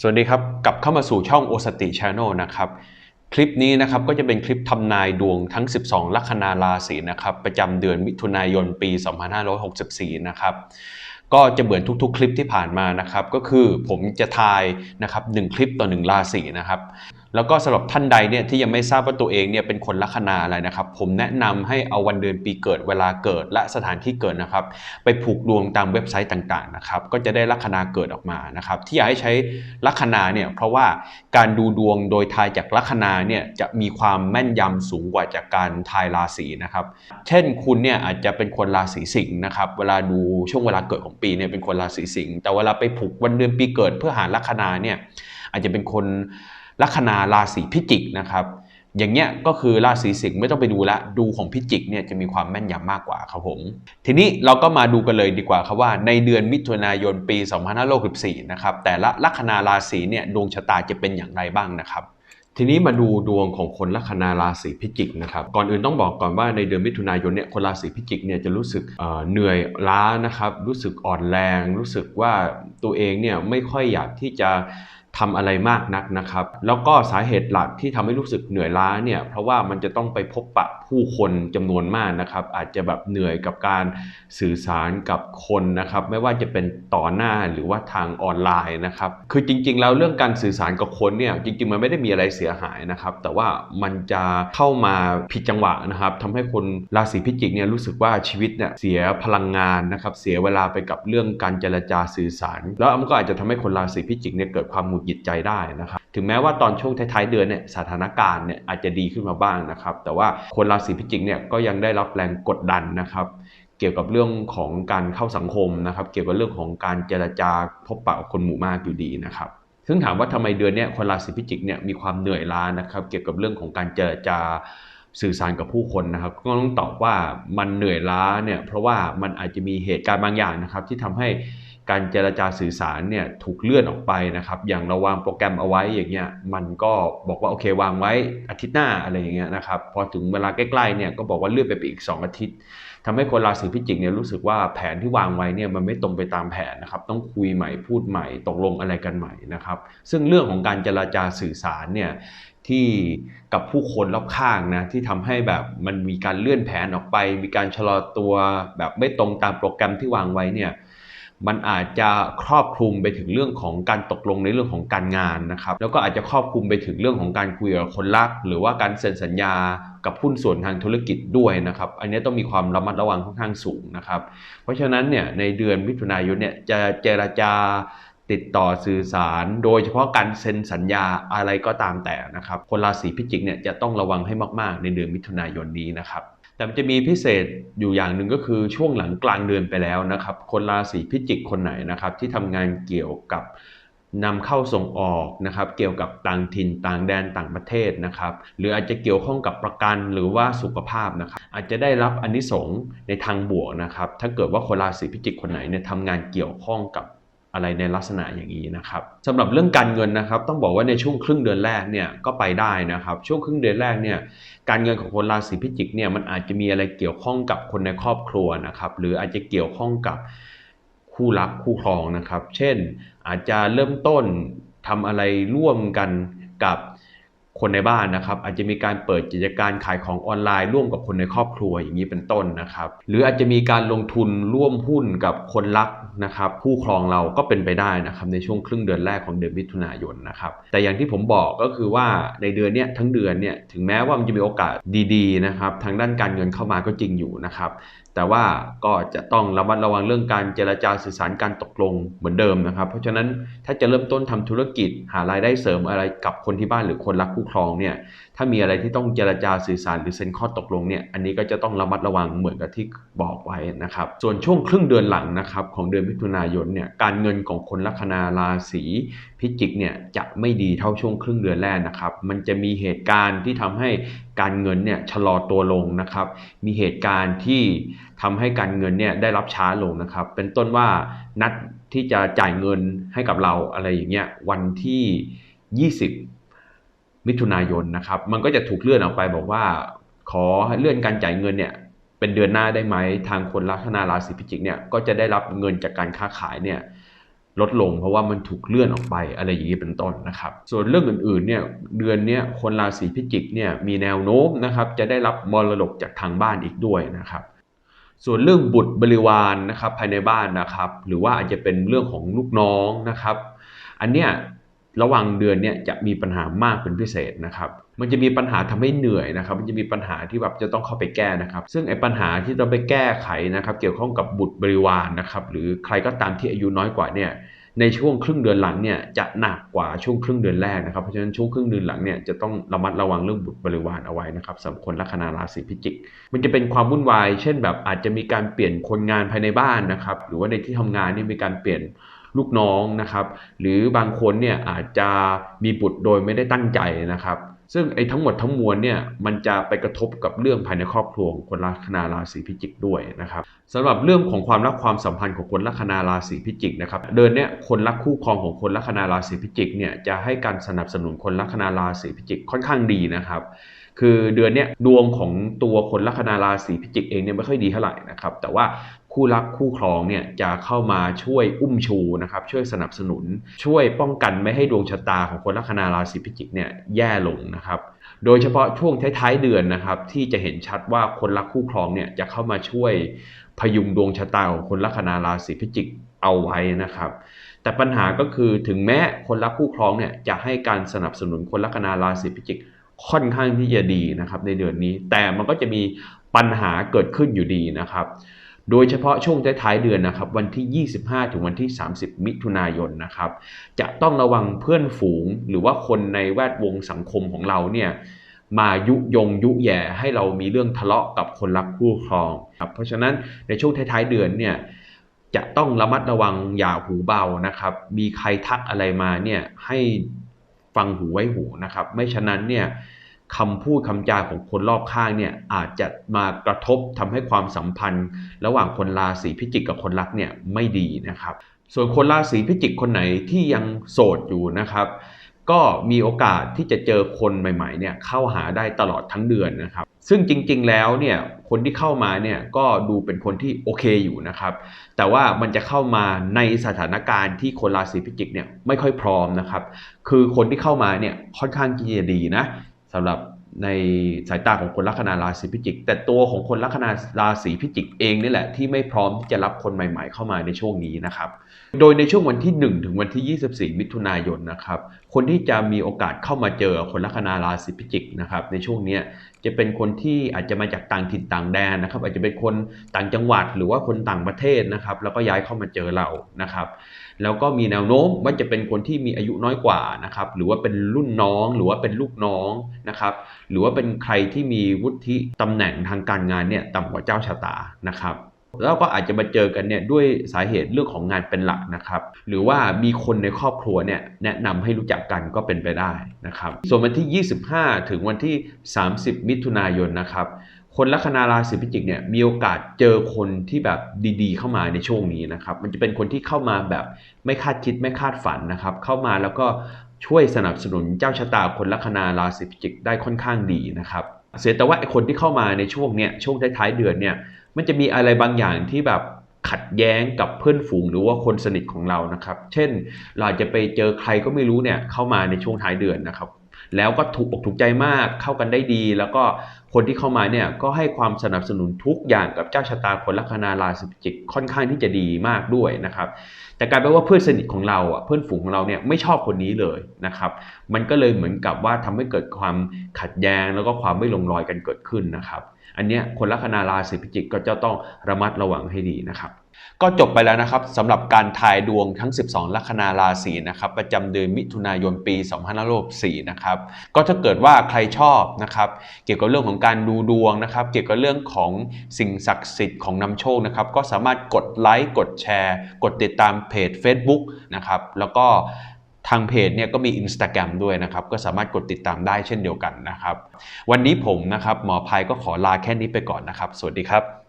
สวัสดีครับ กลับเข้ามาสู่ช่องโอสติช n น e l นะครับ คลิปนี้นะครับก็จะเป็นคลิปทำนายดวงทั้ง 12 ลัคนาราศีนะครับ ประจำเดือนมิถุนายนปี 2564 นะครับ ก็จะเหมือนทุกๆ คลิปที่ผ่านมานะครับ ก็คือผมจะทายนะครับหนึ่งคลิปต่อหนึ่งราศีนะครับ แล้วก็สำหรับท่านใดเนี่ยที่ยังไม่ทราบว่าตัวเองเนี่ยเป็นคนลัคนาอะไรนะครับ ผมแนะนำให้เอาวันเดือนปีเกิดเวลาเกิดและสถานที่เกิดนะครับ ไปผูกดวงตามเว็บไซต์ต่างๆนะครับก็จะได้ลัคนาเกิดออกมานะครับ ที่อยากให้ใช้ลัคนาเนี่ยเพราะว่าการดูดวงโดยทายจากลัคนาเนี่ยจะมีความแม่นยำสูงกว่าจากการทายราศีนะครับ เช่นคุณเนี่ยอาจจะเป็นคนราศีสิงห์นะครับเวลาดูช่วงเวลาเกิดของปีเนี่ยเป็นคนราศีสิงห์แต่เวลาไปผูกวันเดือนปีเกิดเพื่อหาลัคนาเนี่ยอาจจะเป็นคน ลัคนาราศีพิจิกนะครับ อย่างเงี้ยก็คือราศีสิงห์ไม่ต้องไปดูละดูของพิจิกเนี่ยจะมีความแม่นยำมากกว่าครับผม ทีนี้เราก็มาดูกันเลยดีกว่าครับว่าในเดือนมิถุนายนปี2564นะครับแต่ละลัคนาราศีเนี่ยดวงชะตาจะเป็นอย่างไรบ้างนะครับทีนี้มาดูดวงของคนลัคนาราศีพิจิกนะครับก่อนอื่นต้องบอกก่อนว่าในเดือนมิถุนายนเนี่ยคนราศีพิจิกเนี่ยจะรู้สึกเออเหนื่อยล้านะครับรู้สึกอ่อนแรง รู้สึกว่าตัวเองเนี่ยไม่ค่อยอยากที่จะ ทำอะไรมากนักนะครับ แล้วก็สาเหตุหลักที่ทำให้รู้สึกเหนื่อยล้าเนี่ยเพราะว่ามันจะต้องไปพบปะ ผู้คนจำนวนมากนะครับ อาจจะแบบเหนื่อยกับการสื่อสารกับคนนะครับ ไม่ว่าจะเป็นต่อหน้าหรือว่าทางออนไลน์นะครับ คือจริง ๆ แล้วเรื่องการสื่อสารกับคนเนี่ยจริง ๆ มันไม่ได้มีอะไรเสียหายนะครับ แต่ว่ามันจะเข้ามาผิดจังหวะนะครับทำให้คนราศีพิจิกเนี่ยรู้สึกว่าชีวิตเนี่ยเสียพลังงานนะครับ เสียเวลาไปกับเรื่องการเจรจาสื่อสาร แล้วมันก็อาจจะทำให้คนราศีพิจิกเนี่ยเกิดความหงุดหงิดใจได้นะครับ ถึงแม้ว่าตอนช่วงท้ายๆเดือนเนี่ยสถานการณ์เนี่ยอาจจะดีขึ้นมาบ้างนะครับ แต่ว่าคนราศีพิจิกเนี่ยก็ยังได้รับแรงกดดันนะครับเกี่ยวกับเรื่องของการเข้าสังคมนะครับ เกี่ยวกับเรื่องของการเจรจาพบปะคนหมู่มากอยู่ดีนะครับ ซึ่งถามว่าทำไมเดือนนี้คนราศีพิจิกเนี่ยมีความเหนื่อยล้านะครับ เกี่ยวกับเรื่องของการเจรจาสื่อสารกับผู้คนนะครับ ก็ต้องตอบว่ามันเหนื่อยล้าเนี่ยเพราะว่ามันอาจจะมีเหตุการณ์บางอย่างนะครับ ที่ทำให้ การเจรจาสื่อสารเนี่ยถูกเลื่อนออกไปนะครับ อย่างเราวางโปรแกรมเอาไว้อย่างเงี้ยมันก็บอกว่าโอเควางไว้อาทิตย์หน้าอะไรอย่างเงี้ยนะครับพอถึงเวลาใกล้ๆเนี่ยก็บอกว่าเลื่อนไปอีก 2 อาทิตย์ทำให้คนราศีพิจิกเนี่ยรู้สึกว่าแผนที่วางไว้เนี่ยมันไม่ตรงไปตามแผนนะครับต้องคุยใหม่พูดใหม่ตกลงอะไรกันใหม่นะครับซึ่งเรื่องของการเจรจาสื่อสารเนี่ยที่กับผู้คนรอบข้างนะที่ทำให้แบบมันมีการเลื่อนแผนออกไป มีการชะลอตัวแบบไม่ตรงตามโปรแกรมที่วางไว้เนี่ย มันอาจจะครอบคลุมไปถึงเรื่องของการตกลงในเรื่องของการงานนะครับ แล้วก็อาจจะครอบคลุมไปถึงเรื่องของการคุยกับคนรัก หรือว่าการเซ็นสัญญากับหุ้นส่วนทางธุรกิจด้วยนะครับ อันนี้ต้องมีความระมัดระวังค่อนข้างสูงนะครับ เพราะฉะนั้นเนี่ยในเดือนมิถุนายนเนี่ยจะเจรจาติดต่อสื่อสาร โดยเฉพาะการเซ็นสัญญาอะไรก็ตามแต่นะครับ คนราศีพิจิกเนี่ยจะต้องระวังให้มาก ๆ ในเดือนมิถุนายนนี้นะครับ แต่มันจะมีพิเศษอยู่อย่างหนึ่งก็คือช่วงหลังกลางเดือนไปแล้วนะครับ คนราศีพิจิกคนไหนนะครับ ที่ทำงานเกี่ยวกับนำเข้าส่งออกนะครับ เกี่ยวกับต่างถิ่นต่างแดนต่างประเทศนะครับ หรืออาจจะเกี่ยวข้องกับประกันหรือว่าสุขภาพนะครับ อาจจะได้รับอนนิสงส์ในทางบวกนะครับ ถ้าเกิดว่าคนราศีพิจิกคนไหนเนี่ยทำงานเกี่ยวข้องกับ อะไรในลักษณะอย่างนี้นะครับสำหรับเรื่องการเงินนะครับ ต้องบอกว่าในช่วงครึ่งเดือนแรกเนี่ยก็ไปได้นะครับ ช่วงครึ่งเดือนแรกเนี่ยการเงินของคนราศีพิจิกเนี่ยมันอาจจะมีอะไรเกี่ยวข้องกับคนในครอบครัวนะครับ หรืออาจจะเกี่ยวข้องกับคู่รักคู่ครองนะครับ เช่นอาจจะเริ่มต้นทำอะไรร่วมกันกับ คนในบ้านนะครับอาจจะมีการเปิดกิจการขายของออนไลน์ร่วมกับคนในครอบครัวอย่างนี้เป็นต้นนะครับหรืออาจจะมีการลงทุนร่วมหุ้นกับคนรักนะครับผู้ครองเราก็เป็นไปได้นะครับในช่วงครึ่งเดือนแรกของเดือนมิถุนายนนะครับแต่อย่างที่ผมบอกก็คือว่าในเดือนเนี้ยทั้งเดือนเนี่ยถึงแม้ว่ามันจะมีโอกาสดีๆนะครับทางด้านการเงินเข้ามาก็จริงอยู่นะครับแต่ว่าก็จะต้องระมัดระวังเรื่องการเจรจาสื่อสารการตกลงเหมือนเดิมนะครับ เพราะฉะนั้นถ้าจะเริ่มต้นทำธุรกิจหารายได้เสริมอะไรกับคนที่บ้านหรือคนรักคู่ครองเนี่ยถ้ามีอะไรที่ต้องเจรจาสื่อสารหรือเซ็นข้อตกลงเนี่ยอันนี้ก็จะต้องระมัดระวังเหมือนกับที่บอกไว้นะครับส่วนช่วงครึ่งเดือนหลังนะครับของเดือนมิถุนายนเนี่ยการเงินของคนลัคนาราศีพิจิกเนี่ยจะไม่ดีเท่าช่วงครึ่งเดือนแรกนะครับมันจะมีเหตุการณ์ที่ทำให้การเงินเนี่ยชะลอตัวลงนะครับมีเหตุการณ์ที่ทำให้การเงินเนี่ยได้รับช้าลงนะครับเป็นต้นว่านัดที่จะจ่ายเงินให้กับเราอะไรอย่างเงี้ยวันที่ 20 มิถุนายนนะครับ มันก็จะถูกเลื่อนออกไปบอกว่า ขอเลื่อนการจ่ายเงินเนี่ยเป็นเดือนหน้าได้ไหมทางคนลัคนาราศีพิจิกเนี่ยก็จะได้รับเงินจากการค้าขายเนี่ยลดลงเพราะว่ามันถูกเลื่อนออกไปอะไรอย่างนี้เป็นต้นนะครับ ส่วนเรื่องอื่นๆเนี่ยเดือนนี้คนราศีพิจิกเนี่ยมีแนวโน้มนะครับจะได้รับมรดกจากทางบ้านอีกด้วยนะครับ ส่วนเรื่องบุตรบริวารนะครับภายในบ้านนะครับ หรือว่าอาจจะเป็นเรื่องของลูกน้องนะครับ อันเนี้ย ระหว่างเดือนเนี่ยจะมีปัญหามากเป็นพิเศษนะครับ มันจะมีปัญหาทำให้เหนื่อยนะครับ มันจะมีปัญหาที่แบบจะต้องเข้าไปแก้นะครับ ซึ่งไอ้ปัญหาที่ต้องไปแก้ไขนะครับ เกี่ยวข้องกับบุตรบริวารนะครับ หรือใครก็ตามที่อายุน้อยกว่าเนี่ย ในช่วงครึ่งเดือนหลังเนี่ยจะหนักกว่าช่วงครึ่งเดือนแรกนะครับ เพราะฉะนั้นช่วงครึ่งเดือนหลังเนี่ยจะต้องระมัดระวังเรื่องบุตรบริวารเอาไว้นะครับสำหรับคนลัคนาราศีพิจิก มันจะเป็นความวุ่นวาย เช่นแบบอาจจะมีการเปลี่ยนคนงานภายในบ้านนะครับ หรือว่าในที่ทำงานนี่มีการเปลี่ยน ลูกน้องนะครับ หรือบางคนเนี่ยอาจจะมีบุตรโดยไม่ได้ตั้งใจนะครับ ซึ่งไอ้ทั้งหมดทั้งมวลเนี่ยมันจะไปกระทบกับเรื่องภายในครอบครัวของคนลัคนาราศีพิจิกด้วยนะครับสำหรับเรื่องของความรักความสัมพันธ์ของคนลัคนาราศีพิจิกนะครับเดือนเนี้ยคนรักคู่ครองของคนลัคนาราศีพิจิกเนี่ยจะให้การสนับสนุนคนลัคนาราศีพิจิกค่อนข้างดีนะครับคือเดือนเนี้ยดวงของตัวคนลัคนาราศีพิจิกเองเนี่ยไม่ค่อยดีเท่าไหร่นะครับแต่ว่า คู่รักคู่ครองเนี่ยจะเข้ามาช่วยอุ้มชูนะครับช่วยสนับสนุน ช่วยป้องกันไม่ให้ดวงชะตาของคนลัคนาราศีพิจิกเนี่ยแย่ลงนะครับโดยเฉพาะช่วงท้ายๆเดือนนะครับที่จะเห็นชัดว่าคนรักคู่ครองเนี่ยจะเข้ามาช่วยพยุงดวงชะตาของคนลัคนาราศีพิจิกเอาไว้นะครับ แต่ปัญหาก็คือถึงแม้คนรักคู่ครองเนี่ยจะให้การสนับสนุนคนลัคนาราศีพิจิกค่อนข้างที่จะดีนะครับในเดือนนี้ แต่มันก็จะมีปัญหาเกิดขึ้นอยู่ดีนะครับ โดยเฉพาะช่วงท้ายเดือนนะครับ วันที่ 25 ถึงวันที่ 30 มิถุนายนนะครับ จะต้องระวังเพื่อนฝูง หรือว่าคนในแวดวงสังคมของเราเนี่ยมายุยงยุแย่ให้เรามีเรื่องทะเลาะกับคนรักคู่ครองครับเพราะฉะนั้นในช่วงท้ายๆเดือนเนี่ยจะต้องระมัดระวังอย่าหูเบานะครับ มีใครทักอะไรมาเนี่ยให้ฟังหูไว้หูนะครับ ไม่ฉะนั้นเนี่ย คำพูดคำจาของคนรอบข้างเนี่ยอาจจะมากระทบทำให้ความสัมพันธ์ ระหว่างคนราศีพิจิกกับคนรักเนี่ยไม่ดีนะครับ ส่วนคนราศีพิจิกคนไหนที่ยังโสดอยู่นะครับ ก็มีโอกาสที่จะเจอคนใหม่ๆเนี่ยเข้าหาได้ตลอดทั้งเดือนนะครับ ซึ่งจริงๆแล้วเนี่ยคนที่เข้ามาเนี่ยก็ดูเป็นคนที่โอเคอยู่นะครับ แต่ว่ามันจะเข้ามาในสถานการณ์ที่คนราศีพิจิกเนี่ยไม่ค่อยพร้อมนะครับ คือคนที่เข้ามาเนี่ยค่อนข้างที่จะดีนะ สำหรับ ในสายตาของคนลัคนาราศีพิจิก แต่ตัวของคนลัคนาราศีพิจิกเองนี่แหละที่ไม่พร้อมที่จะรับคนใหม่ ๆ เข้ามาในช่วงนี้นะครับ โดยในช่วงวันที่ 1 ถึงวันที่ 24 มิถุนายนนะครับ คนที่จะมีโอกาสเข้ามาเจอคนลัคนาราศีพิจิกนะครับในช่วงนี้จะเป็นคนที่อาจจะมาจากต่างถิ่นต่างแดนนะครับ อาจจะเป็นคนต่างจังหวัดหรือว่าคนต่างประเทศนะครับ แล้วก็ย้ายเข้ามาเจอเรานะครับ แล้วก็มีแนวโน้มว่าจะเป็นคนที่มีอายุน้อยกว่านะครับ หรือว่าเป็นรุ่นน้องหรือว่าเป็นลูกน้องนะครับหรือว่าเป็นใครที่มีวุฒิตำแหน่งทางการงานเนี่ยต่ำกว่าเจ้าชะตานะครับแล้วก็อาจจะมาเจอกันเนี่ยด้วยสาเหตุเรื่องของงานเป็นหลักนะครับ หรือว่ามีคนในครอบครัวเนี่ยแนะนำให้รู้จักกันก็เป็นไปได้นะครับ ส่วนวันที่ 25 ถึงวันที่ 30 มิถุนายนนะครับ คนลัคนาราศีพิจิกเนี่ยมีโอกาสเจอคนที่แบบดีๆ เข้ามาในช่วงนี้นะครับ มันจะเป็นคนที่เข้ามาแบบไม่คาดคิดไม่คาดฝันนะครับ เข้ามาแล้วก็ ช่วยสนับสนุนเจ้าชะตาคนลัคนาราศีพิจิกได้ค่อนข้างดีนะครับ เสียแต่ว่าไอ้คนที่เข้ามาในช่วงเนี้ยช่วงท้ายๆเดือนเนี่ยมันจะมีอะไรบางอย่างที่แบบขัดแย้งกับเพื่อนฝูงหรือว่าคนสนิทของเรานะครับ เช่น เราจจะไปเจอใครก็ไม่รู้เนี่ยเข้ามาในช่วงท้ายเดือนนะครับ แล้วก็ถูกอกถูกใจมากเข้ากันได้ดี แล้วก็คนที่เข้ามาเนี่ยก็ให้ความสนับสนุนทุกอย่างกับเจ้าชะตาคนลัคนาราศีพิจิกค่อนข้างที่จะดีมากด้วยนะครับแต่กลายเป็นว่าเพื่อนสนิทของเราอะเพื่อนฝูงของเราเนี่ยไม่ชอบคนนี้เลยนะครับ มันก็เลยเหมือนกับว่าทำให้เกิดความขัดแย้งแล้วก็ความไม่ลงรอยกันเกิดขึ้นนะครับ อันเนี้ยคนลัคนาราศีพิจิกก็จะต้องระมัดระวังให้ดีนะครับ ก็จบไปแล้วนะครับสำหรับการทายดวงทั้ง 12 ลัคนาราศีนะครับประจำเดือนมิถุนายนปี 2564นะครับก็ถ้าเกิดว่าใครชอบนะครับเกี่ยวกับเรื่องของการดูดวงนะครับ เกี่ยวกับเรื่องของสิ่งศักดิ์สิทธิ์ของนำโชคนะครับก็สามารถกดไลค์กดแชร์ กดติดตามเพจ Facebook นะครับแล้วก็ทางเพจเนี่ยก็มี Instagram ด้วยนะครับ ก็สามารถกดติดตามได้เช่นเดียวกันนะครับ วันนี้ผมนะครับหมอภัยก็ขอลาแค่นี้ไปก่อนนะครับ สวัสดีครับ